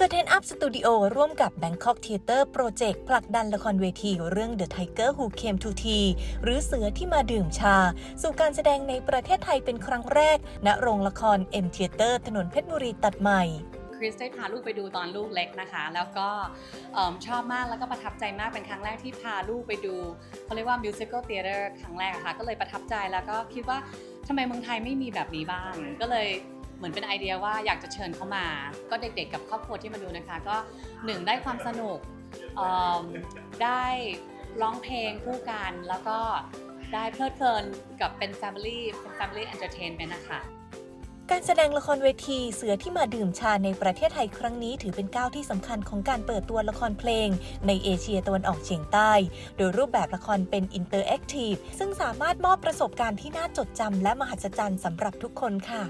Curtain Up Studio ร่วมกับ Bangkok Theatre Project ผลักดันละครเวทีเรื่อง The Tiger Who Came to Tea หรือเสือที่มาดื่มชา สู่การแสดงในประเทศไทยเป็นครั้งแรก ณ โรงละคร M Theatre ถนนเพชรบุรีตัดใหม่คริสได้พาลูกไปดูตอนลูกเล็กนะคะ แล้วก็ชอบมากแล้วก็ประทับใจมากเป็นครั้งแรกที่พาลูกไปดูเขาเรียกว่า musical theater ครั้งแรกะค่ะ ก็เลยประทับใจแล้วก็คิดว่าทำไมเมืองไทยไม่มีแบบนี้บ้าง ก็เลย เหมือนเป็นไอเดียว่าอยากจะเชิญเขามา ก็เด็กๆ กับครอบครัวที่มาดูนะคะ ก็หนึ่งได้ความสนุกได้ร้องเพลงคู่กันแล้วก็ได้เพลิดเพลินกับเป็น family เป็น family entertainment นะคะการแสดงละครเวทีเสือที่มาดื่มชาในประเทศไทยครั้งนี้ถือเป็นก้าวที่สำคัญของการเปิดตัวละครเพลง ในเอเชียตะวันออกเฉียงใต้ โดยรูปแบบละครเป็นอินเตอร์แอคทีฟซึ่งสามารถมอบประสบการณ์ที่น่าจดจำและมหัศจรรย์สำหรับทุกคนค่ะ